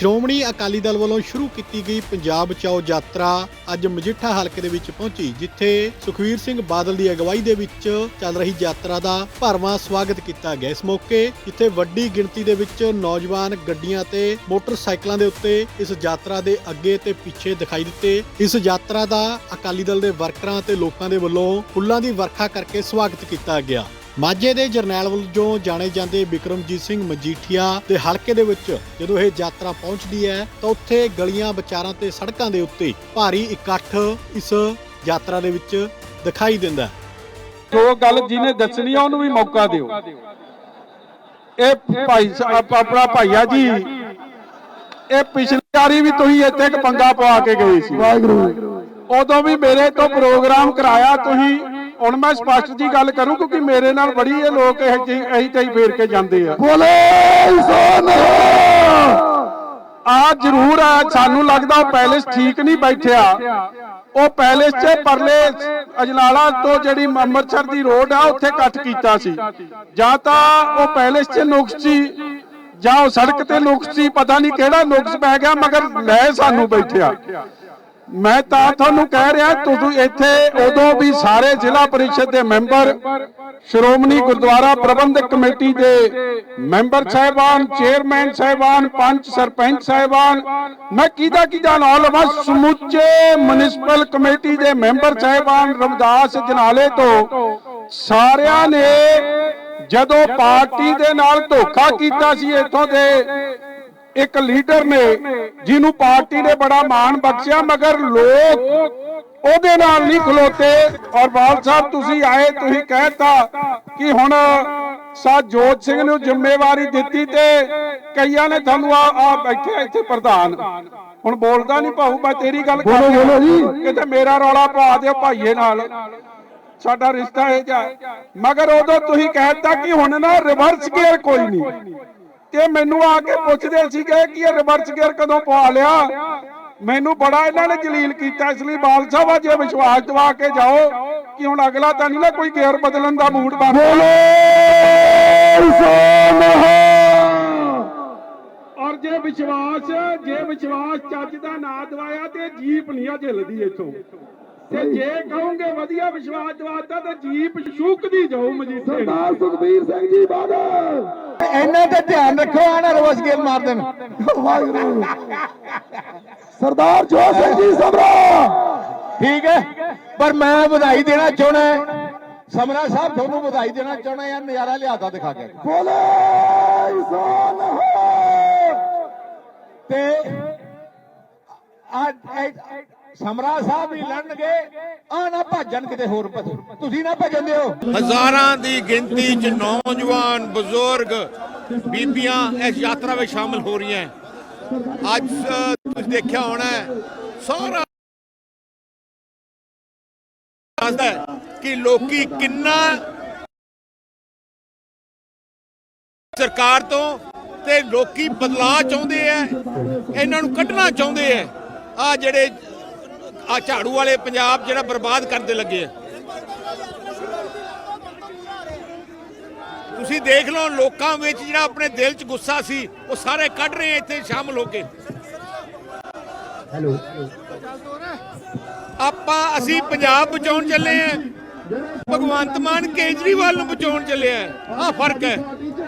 ਸ਼੍ਰੋਮਣੀ ਅਕਾਲੀ ਦਲ ਵੱਲੋਂ ਸ਼ੁਰੂ ਕੀਤੀ ਗਈ ਪੰਜਾਬ ਬਚਾਓ ਯਾਤਰਾ ਅੱਜ ਮਜੀਠਾ ਹਲਕੇ ਦੇ ਵਿੱਚ ਪਹੁੰਚੀ, ਜਿੱਥੇ ਸੁਖਵੀਰ ਸਿੰਘ ਬਾਦਲ ਦੀ ਅਗਵਾਈ ਦੇ ਵਿੱਚ ਚੱਲ ਰਹੀ ਯਾਤਰਾ ਦਾ ਭਰਵਾਂ ਸਵਾਗਤ ਕੀਤਾ ਗਿਆ। ਇਸ ਮੌਕੇ ਜਿੱਥੇ ਵੱਡੀ ਗਿਣਤੀ ਦੇ ਵਿੱਚ ਨੌਜਵਾਨ ਗੱਡੀਆਂ ਤੇ ਮੋਟਰਸਾਈਕਲਾਂ ਦੇ ਉੱਤੇ ਇਸ ਯਾਤਰਾ ਦੇ ਅੱਗੇ ਤੇ ਪਿੱਛੇ ਦਿਖਾਈ ਦਿੱਤੇ। ਇਸ ਯਾਤਰਾ ਦਾ ਅਕਾਲੀ ਦਲ ਦੇ ਵਰਕਰਾਂ ਤੇ ਲੋਕਾਂ ਦੇ ਵੱਲੋਂ ਫੁੱਲਾਂ ਦੀ ਵਰਖਾ ਕਰਕੇ ਸਵਾਗਤ ਕੀਤਾ ਗਿਆ। ਮਾਝੇ ਦੇ ਜਰਨੈਲ ਵਜੋਂ ਜਾਣੇ ਜਾਂਦੇ ਬਿਕਰਮਜੀਤ ਸਿੰਘ ਮਜੀਠੀਆ ਦੇ ਹਲਕੇ ਦੇ ਵਿੱਚ ਜਦੋਂ ਇਹ ਯਾਤਰਾ ਪਹੁੰਚਦੀ ਹੈ ਤਾਂ ਉੱਥੇ ਗਲੀਆਂ ਵਿਚਾਰਾਂ ਤੇ ਸੜਕਾਂ ਦੇ ਉੱਤੇ ਭਾਰੀ ਇਕੱਠ ਇਸ ਯਾਤਰਾ ਦੇ ਵਿੱਚ ਦਿਖਾਈ ਦਿੰਦਾ ਜੋ ਗੱਲ ਜਿਹਨੇ ਦੱਸਣੀ ਆ ਉਹਨੂੰ ਵੀ ਮੌਕਾ ਦਿਓ। ਇਹ ਭਾਈ ਸਾਹਿਬ ਆਪਣਾ ਭਾਈਆ ਜੀ ਇਹ ਪਿਛਲੀ ਵਾਰੀ ਵੀ ਤੁਸੀਂ ਇੱਥੇ ਇੱਕ ਪੰਗਾ ਪਵਾ ਕੇ ਗਏ ਸੀ। ਵਾਹਿਗੁਰੂ। ਉਦੋਂ ਵੀ ਮੇਰੇ ਤੋਂ ਪ੍ਰੋਗਰਾਮ ਕਰਾਇਆ ਤੁਸੀਂ ਹੁਣ ਮੈਂ ਸਪਸ਼ਟ ਜੀ ਗੱਲ ਕਰੂੰ ਕਿਉਂਕਿ ਮੇਰੇ ਨਾਲ ਬੜੀ ਇਹ ਲੋਕ ਇਹ ਇਹੀ ਤੇ ਫੇਰ ਕੇ ਜਾਂਦੇ ਆ। ਬੋਲੇ ਆ ਜ਼ਰੂਰ ਆ ਸਾਨੂੰ ਲੱਗਦਾ ਪੈਲੇਸ ਠੀਕ ਨਹੀਂ ਬੈਠਿਆ। ਉਹ ਪੈਲੇਸ 'ਚ ਪਰਲੇ ਅਜਨਾਲਾ ਤੋਂ ਜਿਹੜੀ ਅੰਮ੍ਰਿਤਸਰ ਦੀ ਰੋਡ ਆ ਉੱਥੇ ਕੱਟ ਕੀਤਾ ਸੀ। ਜਾਂ ਤਾਂ ਉਹ ਪੈਲੇਸ 'ਚ ਨੁਕਸ ਸੀ ਜਾਂ ਉਹ ਸੜਕ ਤੇ ਨੁਕਸ ਸੀ ਪਤਾ ਨਹੀਂ ਕਿਹੜਾ ਨੁਕਸ ਪੈ ਗਿਆ ਮਗਰ ਲੈ ਸਾਨੂੰ ਬੈਠਿਆ। ਮੈਂ ਤਾਂ ਤੁਹਾਨੂੰ ਕਹਿ ਰਿਹਾ ਤੁਸੀਂ ਇੱਥੇ ਉਦੋਂ ਵੀ ਸਾਰੇ ਜ਼ਿਲ੍ਹਾ ਪਰਿਸ਼ਦ ਦੇ ਮੈਂਬਰ ਸ਼੍ਰੋਮਣੀ ਗੁਰਦੁਆਰਾ ਪ੍ਰਬੰਧਕ ਕਮੇਟੀ ਦੇ ਮੈਂਬਰ ਸਾਹਿਬਾਨ ਚੇਅਰਮੈਨ ਸਾਹਿਬਾਨ ਪੰਚ ਸਰਪੰਚ ਸਾਹਿਬਾਨ। ਮੈਂ ਕਿਹਦਾ ਕਿਹਦਾ ਨਾਮ ਲਵਾਂ ਸਮੁੱਚੇ ਮਿਊਨਿਸਪਲ ਕਮੇਟੀ ਦੇ ਮੈਂਬਰ ਸਾਹਿਬਾਨ ਰਮਦਾਸ ਜਨਾਲੇ ਤੋਂ ਸਾਰਿਆਂ ਨੇ ਜਦੋਂ ਪਾਰਟੀ ਦੇ ਨਾਲ ਧੋਖਾ ਕੀਤਾ ਸੀ ਇੱਥੋਂ ਦੇ ਇੱਕ ਲੀਡਰ ਨੇ ਜਿਹਨੂੰ ਪਾਰਟੀ ਨੇ ਬੜਾ ਮਾਣ ਬਖਸ਼ਿਆ ਮਗਰ ਲੋਕ ਉਹਦੇ ਨਾਲ ਨਹੀਂ ਖਲੋਤੇ। ਔਰ ਬਾਲ ਸਾਹਿਬ ਤੁਸੀਂ ਆਏ ਤੁਸੀਂ ਕਹਿਤਾ ਕਿ ਹੁਣ ਸਾ ਜੋਤ ਸਿੰਘ ਨੂੰ ਜ਼ਿੰਮੇਵਾਰੀ ਦਿੱਤੀ ਤੇ ਕਈਆਂ ਨੇ ਤੁਹਾਨੂੰ ਆ ਆ ਬੈਠੇ ਇੱਥੇ ਪ੍ਰਧਾਨ। ਹੁਣ ਬੋਲਦਾ ਨਹੀਂ ਭਾਊ ਮੈਂ ਤੇਰੀ ਗੱਲ ਕਰ। ਕਿਤੇ ਮੇਰਾ ਰੌਲਾ ਪਾ ਦਿਓ ਭਾਈਏ ਨਾਲ। ਸਾਡਾ ਰਿਸ਼ਤਾ ਇਹ ਜਾ ਮਗਰ ਉਦੋਂ ਤੁਸੀਂ ਕਹਿਤਾ ਕਿ ਹੁਣ ਨਾ ਰਿਵਰਸ ਗੇਅਰ ਕੋਈ ਨਹੀਂ। ਤੇ ਮੈਨੂੰ ਆ ਕੇ ਪੁੱਛਦੇ ਸੀਗੇ ਕਿ ਇਹ ਰਿਵਰਸ ਗੇਅਰ ਕਦੋਂ ਪਵਾ ਲਿਆ? ਮੈਨੂੰ ਬੜਾ ਇਹਨਾਂ ਨੇ ਜਲੀਲ ਕੀਤਾ ਇਸ ਲਈ ਬਾਲ ਸਾਹਿਬ ਅੱਜ ਵਿਸ਼ਵਾਸ ਦਿਵਾ ਕੇ ਜਾਓ ਕਿ ਹੁਣ ਅਗਲਾ ਤਾਂ ਨਹੀਂ ਨਾ ਕੋਈ ਗੇਅਰ ਬਦਲਣ ਦਾ ਮੂਡ ਬਣ ਔਰ ਜੇ ਵਿਸ਼ਵਾਸ ਜੇ ਵਿਸ਼ਵਾਸ ਚੱਜ ਦਾ ਨਾ ਦਵਾਇਆ ਤੇ ਜੀਪ ਨਹੀਂ ਆ ਝਿਲਦੀ ਇੱਥੋਂ। ਤੇ ਜੇ ਕਹੋਗੇ ਵਧੀਆ ਵਿਸ਼ਵਾਸ ਦਵਾਤਾ ਤਾਂ ਜੀਪ ਸ਼ੂਕਦੀ ਜਾਊ ਮਜੀਠੇ। ਸਰਦਾਰ ਸੁਖਬੀਰ ਸਿੰਘ ਜੀ ਬਾਦਲ। ਇਹਨਾਂ ਤੇ ਧਿਆਨ ਰੱਖੋ ਆਣਾ ਰੋਜ਼ ਗੇਮ ਮਾਰ ਦੇਣ। ਵਾਹਿਗੁਰੂ। ਸਰਦਾਰ ਜੋਤ ਸਿੰਘ ਜੀ ਸਮਰਾ। ਠੀਕ ਹੈ, ਪਰ ਮੈਂ ਵਧਾਈ ਦੇਣਾ ਚਾਹਣਾ ਸਮਰਾ ਸਾਹਿਬ, ਤੁਹਾਨੂੰ ਵਧਾਈ ਦੇਣਾ ਚਾਹਣਾ ਯਾਰ ਨਜ਼ਾਰਾ ਲਿਆਦਾ ਦਿਖਾ ਕੇ। ਬੋਲੇ, ਇਨਸਾਨ ਤੇ ਸਮਰਾ ਸਾਹਿਬ ਵੀ ਲੜਨਗੇ। ਆ ਨਾ ਭੱਜਣ ਕਿਤੇ ਹੋਰ ਤੁਸੀਂ ਨਾ ਭੱਜਣ ਦਿਓ। ਹਜ਼ਾਰਾਂ ਦੀ ਗਿਣਤੀ 'ਚ ਨੌਜਵਾਨ, ਬਜ਼ੁਰਗ, ਬੀਬੀਆਂ ਇਸ ਯਾਤਰਾ ਵਿੱਚ ਸ਼ਾਮਲ ਹੋ ਰਹੀਆਂ ਅੱਜ ਤੁਸੀਂ ਦੇਖਿਆ ਹੋਣਾ ਸਾਰਾ ਦੱਸਦਾ ਕਿ ਲੋਕੀ ਕਿੰਨਾ ਸਰਕਾਰ ਤੋਂ ਤੇ ਲੋਕੀ ਬਦਲਾਅ ਚਾਹੁੰਦੇ ਆ ਇਹਨਾਂ ਨੂੰ ਕੱਢਣਾ ਚਾਹੁੰਦੇ ਆ ਆ ਜਿਹੜੇ ਆ ਝਾੜੂ ਵਾਲੇ ਪੰਜਾਬ ਜਿਹੜਾ ਬਰਬਾਦ ਕਰਦੇ ਲੱਗੇ ਆ। ਤੁਸੀਂ ਦੇਖ ਲਓ ਲੋਕਾਂ ਵਿੱਚ ਜਿਹੜਾ ਆਪਣੇ ਦਿਲ 'ਚ ਗੁੱਸਾ ਸੀ ਉਹ ਸਾਰੇ ਕੱਢ ਰਹੇ ਆ ਇੱਥੇ ਸ਼ਾਮਲ ਹੋ ਕੇ। ਹੈਲੋ। ਆਪਾਂ ਅਸੀਂ ਪੰਜਾਬ ਬਚਾਉਣ ਚੱਲੇ ਆ। ਭਗਵੰਤ ਮਾਨ ਕੇਜਰੀਵਾਲ ਨੂੰ ਬਚਾਉਣ ਚੱਲੇ ਆ। ਆਹ ਫ਼ਰਕ ਹੈ।